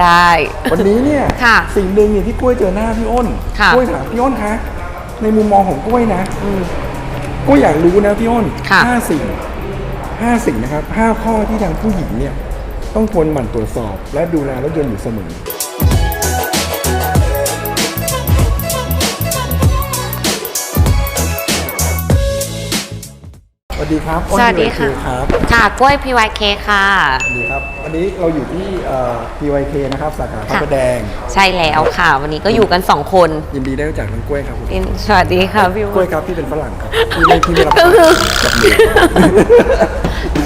ได้ วันนี้เนี่ยค่ะสิ่งหนึ่งเนี่ยที่กล้วยเจอหน้าพี่อ้นค่ะ กล้วยถามพี่อ้นคะในมุมมองของกล้วยนะอืม กล้วยอยากรู้นะพี่อ้นค่ะ ห้าสิ่งห้าสิ่งนะครับห้าข้อที่ทางผู้หญิงเนี่ย ต้องควรหมั่นตรวจสอบ และดูแลรถยนต์อยู่เสมอ วัสดีครับอ้น สวัสดีค่ะ PYK ครับค่ะกล้วย PYK ค่ะ สวัสดีครับ วันนี้เราอยู่ที่เอ่อ PYK นะครับ สาขาพระประแดง ใช่แล้วค่ะ วันนี้ก็อยู่กัน 2 คนยินดีได้รู้จักน้องกล้วยครับผมสวัสดีค่ะพี่กล้วยครับที่เป็นฝรั่งครับที่ไม่ที่ไม่รับก็คือจับมือ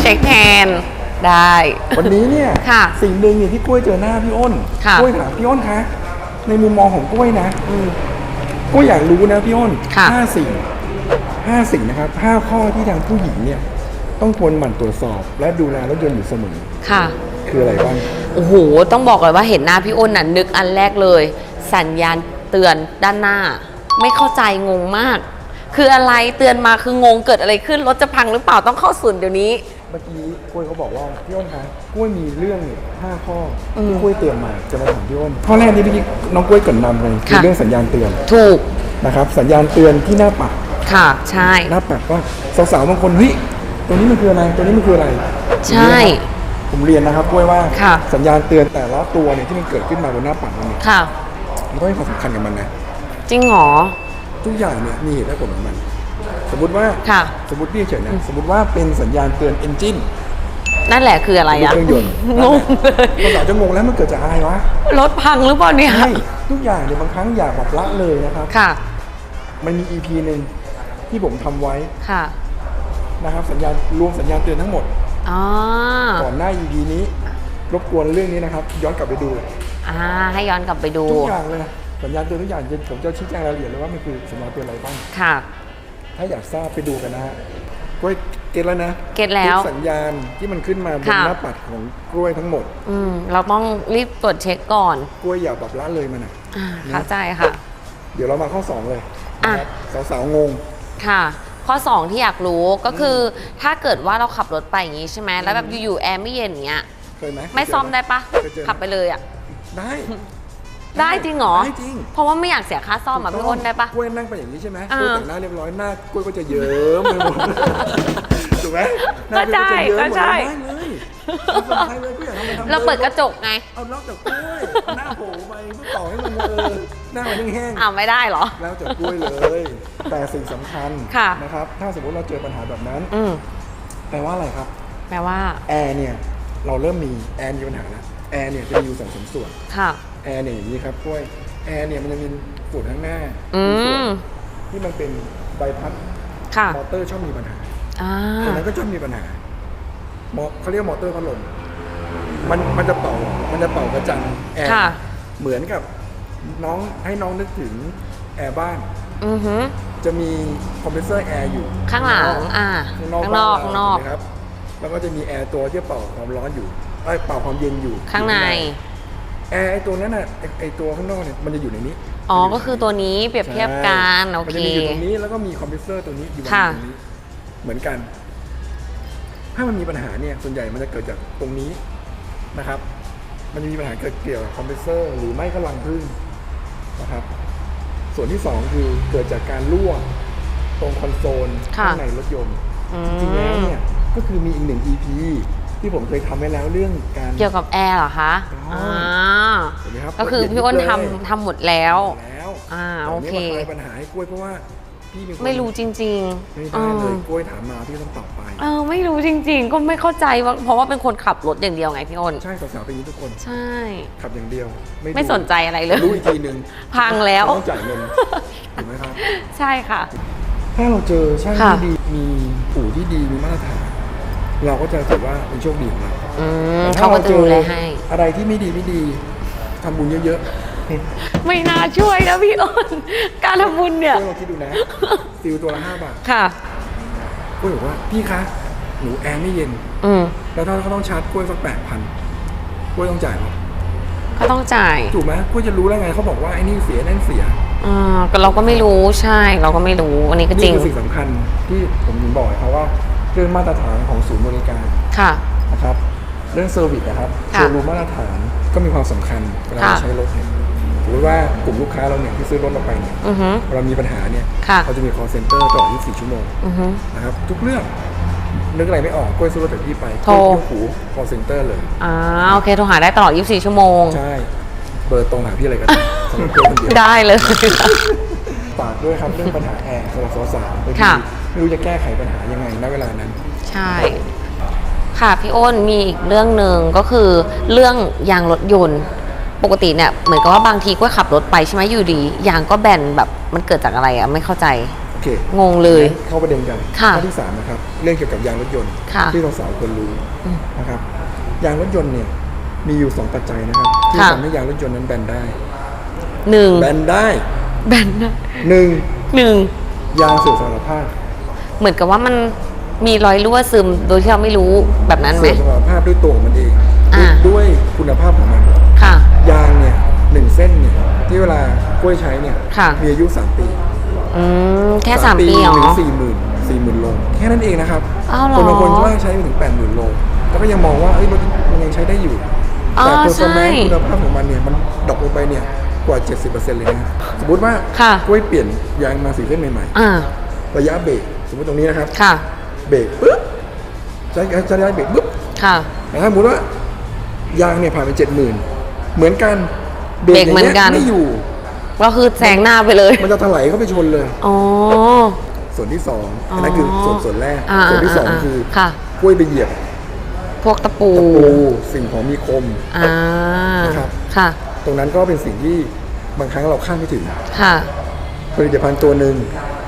เช็คแฮนด์ได้ วันนี้เนี่ยค่ะสิ่งหนึ่งเนี่ยที่กล้วยเจอหน้าพี่อ้นค่ะ กล้วยถามพี่อ้นคะในมุมมองของกล้วยนะอืม กล้วยอยากรู้นะพี่อ้นค่ะ ห้าสิ่ง ห้าสิ่งนะครับห้าข้อที่ทางผู้หญิงเนี่ยต้องควรหมั่นตรวจสอบ และดูแลรถยนต์อยู่เสมอ ค่ะ คืออะไรบ้าง โอ้โห ต้องบอกเลยว่าเห็นหน้าพี่อ้นน่ะนึกอันแรกเลย สัญญาณเตือนด้านหน้า ไม่เข้าใจงงมาก คืออะไรเตือนมาคืองงเกิดอะไรขึ้นรถจะพังหรือเปล่าต้องเข้าศูนย์เดี๋ยวนี้ เมื่อกี้กล้วยเขาบอกว่าพี่อ้นคะกล้วยมีเรื่องเนี่ยห้าข้ออืมที่กล้วยเตือนมาจะมาถามพี่อ้นข้อแรกที่เมื่อกี้น้องกล้วยเกรินนำเลยคือค่ะ เรื่องสัญญาณเตือนถูก นะครับ สัญญาณเตือนที่หน้าปัด ค่ะใช่หน้าปัดว่าสาวๆบางคนเฮ้ยตัวนี้มันคืออะไรตัวนี้มันคืออะไรใช่ ผมเรียนนะครับกล้วยว่าค่ะ สัญญาณเตือนแต่ละตัวเนี่ยที่มันเกิดขึ้นมาบนหน้าปัดเราเนี่ยค่ะ มันต้องให้ความสำคัญกับมันนะ จริงเหรอ ทุกอย่างเนี่ยมีเหตุและผลของมัน สมมติว่าค่ะ สมมติพี่เฉยๆนะสมมติว่าเป็นสัญญาณเตือนเอนจินนั่นแหละคืออะไรอะเครื่องยนต์งงเลยภาษาจะงงแล้วมันเกิดจากอะไรวะรถพังหรือเปล่าเนี่ยใช่ทุกอย่างเนี่ยบางครั้งอย่าแบบละเลยนะครับ ค่ะ มันมี EP หนึ่ง ที่ผมทำไว้ค่ะนะครับสัญญาณรวมสัญญาณเตือนทั้งหมดอ๋อก่อนหน้า EP นี้ รบกวนเรื่องนี้นะครับ ย้อนกลับไปดูอ่าให้ย้อนกลับไปดูทุกอย่างเลยนะสัญญาณเตือนทุกอย่างผมจะชี้แจงรายละเอียดเลยว่ามันคือสัญญาณเตือนอะไรบ้างค่ะ ถ้าอยากทราบไปดูกันนะฮะกล้วยเก็ตแล้วนะเก็ตแล้วทุสัญญาณที่มันขึ้นมาบนค่ะหน้าปัดของกล้วยทั้งหมด อืมเราต้องรีบตรวจเช็คก่อน กล้วยอย่าแบบละเลยมันอะอ่านะเข้าใจค่ะ เดี๋ยวเรามาข้อ2เลยอะนะครับสาวๆงง ค่ะ ข้อ 2 ที่อยากรู้ก็คืออถ้าเกิดว่าเราขับรถไปอย่างนี้ใช่ไหมแล้วแบบอยู่ๆแอร์ไม่เย็นอย่างเงี้ยเคยไหมไม่ซ่อมได้ปะเคยเจอหม ขับไปเลยอะได้ ได้จริงเหรอได้จริง เพราะว่าไม่อยากเสียค่าซ่อมอะพี่อ้นได้ปะ กล้วยนั่งไปอย่างนี้ใช่ไหมอ่ากล้วยแต่งหน้าเรียบร้อยหน้ากล้วยก็จะเยิ้มไปหมดถูกไหมหน้าก็ใช่กล้วยก็จะใช่เยิ้มหมดเลยได้เลย เอาสบายเลยก็อยากทำอะไรทำลยเราเปิดกระจกไงเอานอกจากกล้วยเอาหน้าโผล่ไปเพื่อต่อให้มันเออหน้ามันแห้งๆ อ้าวไม่ได้เหรอ แล้วจากกล้วยเลย แต่สิ่งสำคัญค่ะ นะครับ ถ้าสมมติเราเจอปัญหาแบบนั้น อืมแปลว่าอะไรครับ แปลว่าแอร์เนี่ย เราเริ่มมีแอร์มีปัญหาแล้วแอร์เนี่ยจะมีอยู่สองสามส่วน ค่ะ แอร์เนี่ยอย่างนี้ครับกล้วย แอร์เนี่ยมันจะมีส่วนข้างหน้าอืมีส่วนมที่มันเป็นใบพัดค่ะมอเตอร์ชอบมีปัญหาอ่าตรงนั้นก็ชอบมีปัญหา มอเขาเรียกว่ามอเตอร์พัดลมมันมันจะเป่ามันจะเป่ากระจังแอร์ค่ะ เหมือนกับน้องให้น้องนึกถึงแอร์บ้าน อือหือ จะมีคอมเพรสเซอร์แอร์อยู่ข้างหลังอ่าข้างนอกข้างนอกบ้ข้างนอก เรนะครับแล้วก็จะมีแอร์ตัวที่เป่าความร้อนอยู่ไอ้ยเป่าความเย็นอยู่ข้างใน แอร์ไอ้ตัวนั้นน่ะไอ้ไอ้ตัวข้างนอกเนี่ยมันจะอยู่ในนี้อ๋อ ก็คือตัวนี้เปรียบเทียบกันใช่โอมันเค จะมีอยู่ตรงนี้แล้วก็มีคอมเพรสเซอร์ตัวนี้อยู่วางค่ะอยู่ตรงนี้ เหมือนกัน ถ้ามันมีปัญหาเนี่ยส่วนใหญ่มันจะเกิดจากตรงนี้นะครับ มันจะมีปัญหาเกิดเกี่ยวกับคอมเพรสเซอร์หรือไม่ก็รังพึ่งนะครับ ส่วนที่สองคือเกิดจากการรั่วตรงคอนโซลค่ะข้างในรถยนต์อืมจริงๆแล้วเนี่ยก็คือมีอีกหนึ่ง EP ที่ผมเคยทำไว้แล้วเรื่องการเกี่ยวกับแอร์เหรอคะอ๋ออ่อ่าเห็นไหมครับก็คือพี่อ้นละเอียดยิบเลยทำทำหมดแล้ว แล้วอ่าแต่โอเคนี่มาคลายปัญหาให้กล้วยเพราะว่า พี่เป็นคนไม่รู้จริงไม่ๆได้เลยออกล้วยถามมาพี่ก็ต้องตอบไป เออไม่รู้จริง ๆ ก็ไม่เข้าใจว่าเพราะว่าเป็นคนขับรถอย่างเดียวไงพี่อ้นใช่สาวๆเป็นอย่างนี้ทุกคน ใช่ ขับอย่างเดียว ไม่สนใจอะไรเลย รู้อีกทีหนึ่งพังแล้ว ต้องจ่ายเงินถูกไหมครับ ใช่ค่ะ ถ้าเราเจอช่างค่ะ ที่ดีมีอู่ที่ดีมีมาตรฐานเราก็จะถือว่าเป็นโชคดีของเราอืมแต่ถ้เขาก็จะดูแลให้ อะไรที่ไม่ดีไม่ดีทำบุญเยอะ ไม่น่าช่วยนะพี่อ้นการทำบุญๆเนี่ยกล้วยลองคิดดูนะ ซิลตัวละห้าบาทค่ะกล้วยบอกว่าพี่คะ หนูแอร์ไม่เย็น อืมแล้วถ้าเขาต้องชาร์จกล้วยสักแปดพันกล้วยต้องจ่ายไหมก็ต้องจ่ายถูกไหมกล้วยจะรู้ได้ไงเขาบอกว่าไอ้นี่เสียนั่นเสียอ่าก็เราก็ไม่รู้ใช่ เราก็ไม่รู้อันนี้ก็จรินี่งคือสิ่งสำคัญที่ผมถึงบอกเขาว่าเรื่องมาตรฐานของศูนย์บริการค่ะ นะครับ เรื่องเซอร์วิสนะครับค่ะโชว์รูมมาตรฐานก็ก็มีความสำคัญเวลาค่ะเราใช้รถเนี่ยส มมติว่ากลุ่มลูกค้าเราเนี่ยที่ซื้อรถเราไปเนี่ยอือฮึเวลามีปัญหาเนี่ยค่ะเขาจะมี call center ตลอด 24 ชั่วโมงอือฮึ นะครับทุกเรื่องนึกอะไรไม่ออกกล้วยซื้อรถจากพี่ไปโทรกล้วยยกหู call center เลย อ่าโอเคโทรหาได้ตลอด 24 ชั่วโมง ใช่ เบอร์ตรงหาพี่อะไรกันสำหรับกล้วยคนเดียว ได้เลย ฝากด้วยครับเรื่องปัญหาแอร์สำหรับสาวๆบางทีค่ะ ไม่รู้จะแก้ไขปัญหายังไงณเวลานั้น ใช่ ค่ะ พี่อ้นมีอีกเรื่องหนึ่งก็คือเรื่องยางรถยนต์ ปกติเนี่ยเหมือนกับว่าบางทีก็ขับรถไปใช่ไหมอยู่ดียางก็แบนแบบมันเกิดจากอะไรอะไม่เข้าใจ โอเคงงเลยเข้าประเด็นกันค่ะข้อที่สามนะครับเรื่องเกี่ยวกับยางรถยนต์ ค่ะที่สาวๆควรรู้นะครับยางรถยนต์เนี่ยมีอยู่สองปัจจัยนะครับที่ค่ะ ทำให้ยางรถยนต์นั้นแบนได้ หนึ่งแบนได้แบนนะหนึ่งหนึ่งยางเสื่อมสมรรถภาพเหมือนกับว่ามันมีรอยรั่วซึมโดยที่เราไม่รู้แบบนั้นไหมเสื่อมสมรรถภาพด้วยตัวของมันเองอ่า ด้วยคุณภาพของมันค่ะ ยางเนี่ยหนึ่งเส้นเนี่ยที่เวลากล้วยใช้เนี่ยค่ะ มีอายุสามปีอืมแค่สามปีเหรถึงอ สี่หมื่นสี่หมื่นโลแค่นั้นเองนะครับอ้าวเหรอคนบางคนว่าใช้ไปถึงแปดหมื่นโลแล้วก็ยังมองว่าเอ้ยรถมันยังใช้ได้อยู่อ๋อแต่ตัวใช่สมัยคุณภาพของมันเนี่ยมันดรอปลงไปเนี่ยกว่า 70%เลยนะสมมติว่าค่ะ กล้วยเปลี่ยนยางมาสีเส้นใหม่อ่าๆระยะเบรกสมมติตรงนี้นะครับ ค่ะ เบรกปุ๊บใช้ใช้ระยะเบรกปุ๊บค่ะ แต่ถ้าสมมติว่ายางเนี่ยผ่านไปเจ็ดหมื่น เหมือนกันเบรกเหมือนกันย่างงี้ยไม่อยู่ ก็คือแซงหน้าไปเลย มันจะถลายเข้าไปชนเลย อ๋อ ส่วนที่สองอ๋ออัอันนั้นคือส่วนส่วนแรกอ่าส่วนที่สองอ่าคือค่ะกล้วยไปเหยียบ พวกตะปูตะปูสิ่งของมีคมอ่านะครับค่ะ ตรงนั้นก็เป็นสิ่งที่บางครั้งเราคาดไม่ถึงค่ะ ผลิตภัณฑ์ตัวหนึ่ง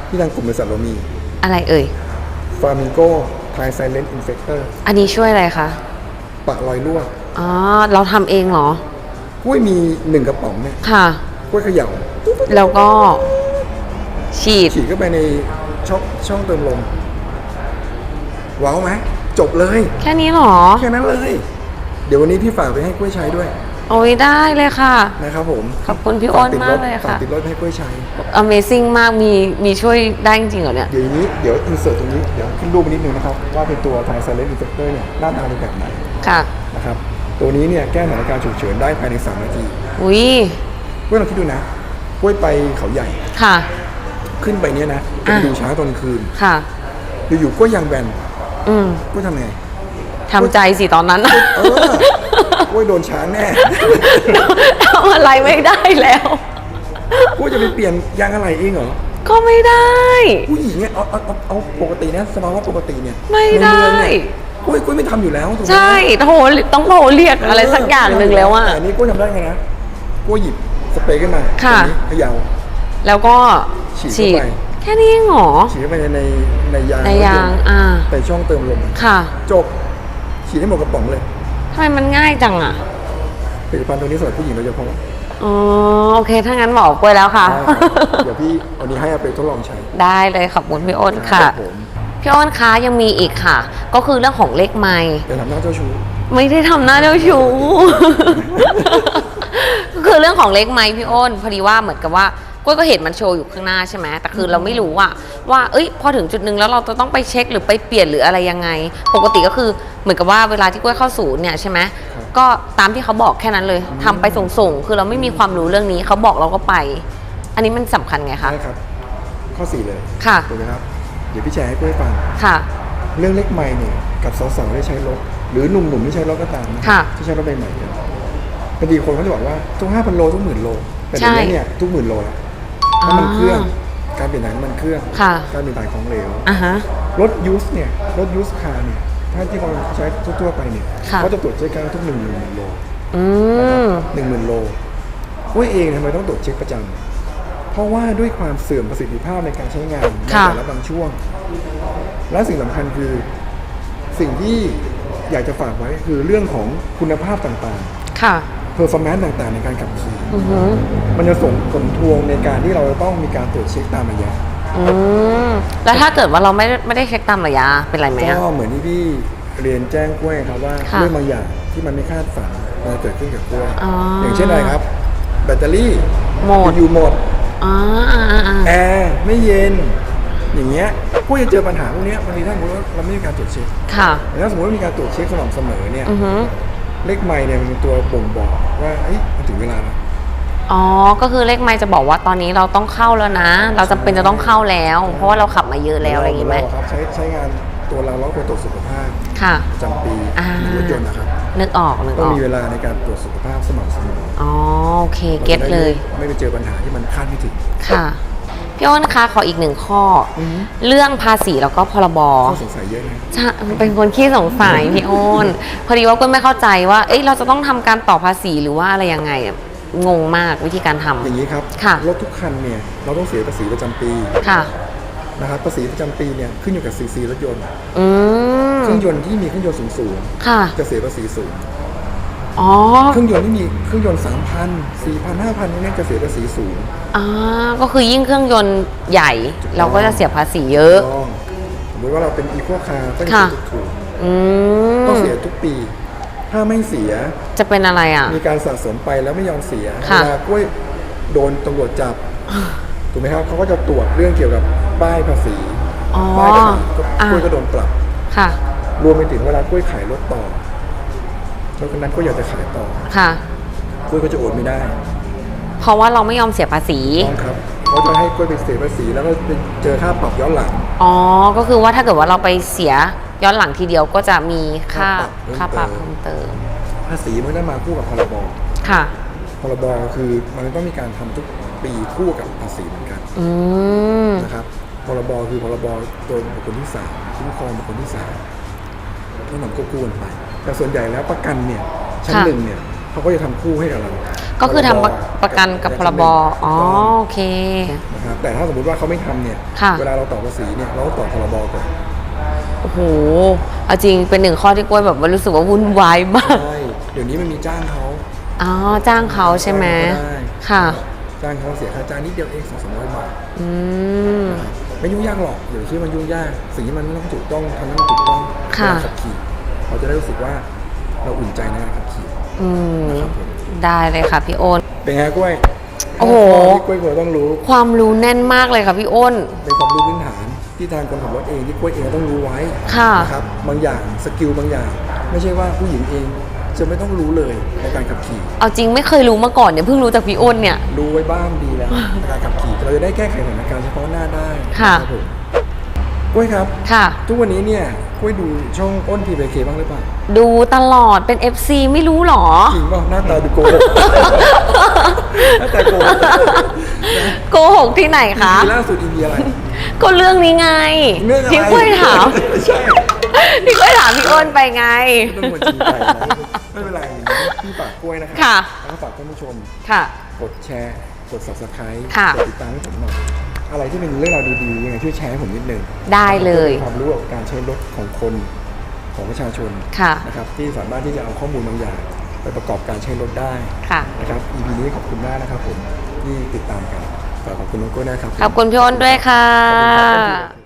ที่ทางกลุ่มบริษัทเรามี อะไรเอ่ยฟาร์มิงโกไทไซเลนต์อินเฟ c เตอร์อันนี้ช่วยอะไรคะ ปะรอยรั่วอ๋อ เราทำเองเหรอ กล้วยมีหนึ่งกระป๋องเนี่ยค่ะ กล้วยเขย่าแล้วก็ ฉีด ฉีดเข้าไปในช่องช่องเติมลมว้าวไหมจบเลยแค่นี้เหรอ แค่นั้นเลย เดี๋ยววันนี้พี่ฝากไปให้กล้วยใช้ด้วย โอ้ยได้เลยค่ะ นะครับผมขอบคุณพี่อ้นฝติดมารกถเลยฝากค่ะติดรถให้กล้วยใช้ Amazing มากมีมีช่วยได้จริงๆเหรอเนี่ย เดี๋ยวนี้เดี๋ยวอินเสิร์ตตรงนี้ เดี๋ยวขึ้นรูปไปนิดนึงนะครับ ว่าเป็นตัวไทไซเลนต์อินเฟ c เตอร์เนี่ยหน้าตาเป็นแบบไหน ค่ะ นะครับ ตัวนี้เนี่ยแก้สถานการณ์ฉุกเฉินได้ภายใน 3 นาทีอุ้ยกล้วยลองคิดดูนะกล้วยไปเขาใหญ่ ค่ะ ขึ้นไปเนี่ยนะจะไปอะดูช้างตอนกลางคืนค่ะ อยู่ๆกล้วยยางแบนอืมกล้วยทำไงทำใจสิตอนนั้นเออกล้วยโดนช้างแน่ทำอะไรไม่ได้แล้วกล้วยจะไปเปลี่ยนยางอะไรเองเหรอ ก็ไม่ได้ ผู้หญิงเนี่ยเอาเอาเอาเอาปกตินะสภาวะปกติเนี่ย ไม่ได้ ในเมืองเนี่ยกล้วยกล้วยไม่ทำอยู่แล้วถูกไหมใช่โทรต้องโทรเรียกอะไรสักอย่างหนึ่งแล้วอะ แต่อันนี้กล้วยทำได้ไงนะกล้วยหยิบสเปรย์ขึ้นมาค่ะตรงนี้เขย่า แล้วก็ฉีดเข้าไป แค่นี้เองเหรอฉีดเข้าไปในในในยางในยางอ่าในช่องเติมลมค่ะจบฉีดให้หมดกระป๋องเลยทำไมมันง่ายจังอะผลิตภัณฑ์ตัวนี้สำหรับผู้หญิงโดยเฉพาะอ๋อโอเค ถ้างั้นบอกกล้วยแล้วค่ะ ได้ครับเดี๋ยวพี่วันนี้ให้เอาไปทดลองใช้ได้เลยขอบคุณพี่อ้นค่ะ รับผม พี่อ้นคะยังมีอีกค่ะ ก็คือเรื่องของเลขไม้เดี๋ยวทำหน้าเจ้าชู้ไม่ได้ทำหน้าเจ้าชู้ก็คือเรื่องของเลขไม้พี่อ้นพอดีว่าเหมือนกับว่ากล้วยก็เห็นมันโชว์อยู่ข้างหน้าใช่ไหมแต่คือเราไม่รู้อะว่าเอ้ยพอถึงจุดหนึ่งแล้วเราจะต้องไปเช็คหรือไปเปลี่ยนหรืออะไรยังไง ปกติก็คือเหมือนกับว่าเวลาที่กล้วยเข้าศูนย์เนี่ยใช่ไหมก็ตามที่เขาบอกแค่นั้นเลยทำไปส่งๆคือเราไม่มีความรู้เรื่องนี้เขาบอกเราก็ไป อันนี้มันสำคัญไงคะได้ครับ ข้อสี่เลยค่ะ ถูกไหมครับ เดี๋ยวพี่แชร์ให้กล้วยฟัง ค่ะ เรื่องเล็กใหม่เนี่ยกับสาวๆได้ใช้รถ หรือหนุ่มๆที่ใช้รถก็ตามนะค่ะ ที่ใช้รถใหม่ๆเนี่ยบางทีคนเขาจะบอกว่าทุกห้าพันโลทุกหมื่นโลแต่ใช่เดี๋ยวนี้เนี่ยทุกหมื่นโลแล้วน้ำมันเครื่อง การเปลี่ยนถ่ายน้ำมันเครื่อง ค่ะ การเปลี่ยนถ่ายของเหลว อะฮะ รถยูสเนี่ยรถยูสคาร์เนี่ยถ้าที่เราใช้ทั่วๆไปเนี่ยค่ะ เขาจะตรวจเช็คกันทุกหนึ่งหมื่นโลอืม หนึ่งหมื่นโลกุ้ยเองทำไมต้องตรวจเช็คประจำ เพราะว่าด้วยความเสื่อมประสิทธิภาพในการใช้งานในค่ะแต่ละบางช่วง และสิ่งสำคัญคือสิ่งที่อยากจะฝากไว้คือเรื่องของคุณภาพต่างค่ะๆ performance ต่างๆ ในการขับขี่อือหือมันจะส่งผลทวงในการที่เราจะต้องมีการตรวจเช็คตามระยะอืมแล้วถ้าเกิดว่าเราไม่ได้ไม่ได้เช็คตามระยะเป็นไรไหมอะก็เหมือนที่พี่เรียนแจ้งกล้วยครับว่าค่ะเรื่องบางอย่างที่มันไม่คาดฝันมันจะเกิดขึ้นกับกล้วยอ๋อออย่างเช่นอะไรครับ แบตเตอรี่หมดอยู่ๆหมด อ๋ออ่าอ่าอ่าแอร์ไม่เย็น อย่างเงี้ยกล้วยจะเจอปัญหาพวกเนี้ยบางทีถ้าสมมติว่าเราไม่มีการตรวจเช็คค่ะ แต่ถ้าสมมติว่ามีการตรวจเช็คสม่ำเสมอเนี่ยอือหือเลขไมล์เนี่ยมันเป็นตัวบ่งบอกว่าเอ้ยมันถึงเวลาแล้ว อ๋อ ก็คือเลขไม่จะบอกว่าตอนนี้เราต้องเข้าแล้วนะ เราจำเป็นจะต้องเข้าแล้ว เพราะว่าเราขับมาเยอะแล้วอะไรอย่างงี้ไหมเาครับใช้ใช้งานตัวเราแล้วก็ตรวจสุขภาพค่ะ ประจำปีอ่า รถยนต์นะครับ นึกออกนึกต้อองอก มีเวลาในการตรวจสุขภาพสม่ำเสมอ อ๋อโอเคเก็ตเลย ไม่ไปเจอปัญหาที่มันคาดไม่ถึง ค่ะ พี่อ้นคะขออีกหนึ่งข้อออฮึเรื่องภาษีแล้วก็พรบข้อสงสัยเยอะนะใช่เป็นคนขี้สงสัยพี่อ้นพอดีว่าก็ไม่เข้าใจว่า เอ้ยเราจะต้องทำการต่อภาษีหรือว่าอะไรยังไงอะงงมากวิธีการทำอย่างนี้ครับค่ะรถทุกคันเนี่ยเราต้องเสียภาษีประจำปีค่ะนะครับภาษีประจำปีเนี่ยขึ้นอยู่กับซีซีรถยนต์อืมเครื่องยนต์ที่มีเครื่องยนต์สูงค่ะๆจะเสียภาษีสูง อ๋อเครื่องยนต์ที่มีเครื่องยนต์3,000 4,000 5,000นี่จะเสียภาษีสูงอ่าก็คือยิ่งเครื่องยนต์ใหญ่ เราก็จะเสียภาษีเยอะต้องสมมติว่าเราเป็นอีโคคาร์ก็จะค่ะเสียถูกอืมๆต้องเสียทุกปี ถ้าไม่เสียจะเป็นอะไรอะ มีการสะสมไปแล้วไม่ยอมเสียค่ะเวลากล้วยโดนตำรวจจับถูกไหมครับเขาก็จะตรวจเรื่องเกี่ยวกับป้ายภาษีอ๋อป้ายภาษีก็อะกล้วยก็โดนปรับค่ะรวมไปถึงเวลากล้วยขายรถต่อ รถคันนั้นก็อยากจะขายต่อค่ะ กล้วยก็จะโอนไม่ได้เพราะว่าเราไม่ยอมเสียภาษี ต้องครับเขาจะให้กล้วยไปเสียภาษีแล้วก็ไปเจอค่าปรับย้อนหลังอ๋อ ก็คือว่าถ้าเกิดว่าเราไปเสียย้อนหลังทีเดียวก็จะมีค่าค่าค่าปปรัรับบเพิ่เพิ่มมเติเติมมภาษีมันได้มาคู่กับพรบค่ะ พรบคือมันต้องมีการทำทุกปีคู่กับภาษีเหมือนกันอืม นะครับพรบคือพรบตัวบุคคลที่สามคุ้มครองบุคคลที่สามต้องนำควบคู่กันไป แต่ส่วนใหญ่แล้วประกันเนี่ยชั้นค่ะ หนึ่งเนี่ยเขาก็จะทำคู่ให้กับเราก็คือทำประประกันกับพรบ อ๋อ โอเค นะครับแต่ถ้าสมมติว่าเขาไม่ทำเนี่ยค่ะ เวลาเราต่อภาษีเนี่ยเราต้องต่อพรบก่อนโอ้โห เอาจริงเป็นหนึ่งข้อที่กล้วยแบบว่ารู้สึกว่าวุ่นวายมาก ใช่เดี๋ยวนี้มันมีจ้างเขาอ๋อ จ้างเขาใช่ไหม จ้างเขาก็ได้ค่ะ จ้างเขาเสียค่าจ้างนิดเดียวเองสองสามร้อยบาท อืม ไม่ยุ่งยากหรอกเดี๋ยวที่มันยุ่งยากสิ่งที่มันไม่ต้องถูกต้องทำให้มันถูกต้องค่ะ เวลาขับขี่ เราจะได้รู้สึกว่าเราอุ่นใจในการขับขี่อืมนะครับผมได้เลยค่ะพี่อ้นเป็นไงกล้วยโอ้โห ที่กล้วยควรต้องรู้ความรู้แน่นมากเลยค่ะพี่อ้นเป็นความรู้พื้นฐานที่ทางคนขับรถเองที่กล้วยเองต้องรู้ไว้ค่ะ นะครับบางอย่างสกิลบางอย่าง ไม่ใช่ว่าผู้หญิงเองจะไม่ต้องรู้เลยในการขับขี่ เอาจริงไม่เคยรู้มาก่อนเนี่ยเพิ่งรู้จากพี่อ้นเนี่ย รู้ไว้บ้างดีแล้วในการขับขี่เราจะได้แก้ไขสถานการณ์เฉพาะหน้าได้ค่ะ รับผม กล้วยครับ ค่ะ ทุกวันนี้เนี่ยกล้วยดูช่องอ้นทีไปเคบ้างหรือเปล่าดูตลอดเป็น FC ไม่รู้หรอ จริงป่ะหน้าตาดูโกหก หน้าตาโกหกโกหกที่ไหนคะ อีพีล่าสุดอีพีอะไร ก็เรื่องนี้ไงเรื่องอะไรพี่กล้วยถาม ใช่พี่กล้วยถามพี่อ้นไปไงต้องมาจริงใจนะไม่เป็นไรพี่ฝากกล้วยนะครัค่ะ แล้วก็ฝากท่านผู้ชม ค่ะ กดแชร์ กด subscribe ค่ะ กดติดตามให้ผมหน่อย อะไรที่เป็นเรื่องราวดีๆยังไงช่วยแชร์ให้ผมนิดนึงได้เลยความรู้กับการใช้รถของคนของประชาชนค่ะนะครับที่สามารถที่จะเอาข้อมูลบางอย่างไปประกอบการใช้รถได้ค่ะนะครับ EP นี้ขอบคุณมากนะครับผมที่ติดตามกันฝากขอบคุณน้องโก้นะครับขอบคุณพี่อ้นด้วยค่ะขอบคุณครับ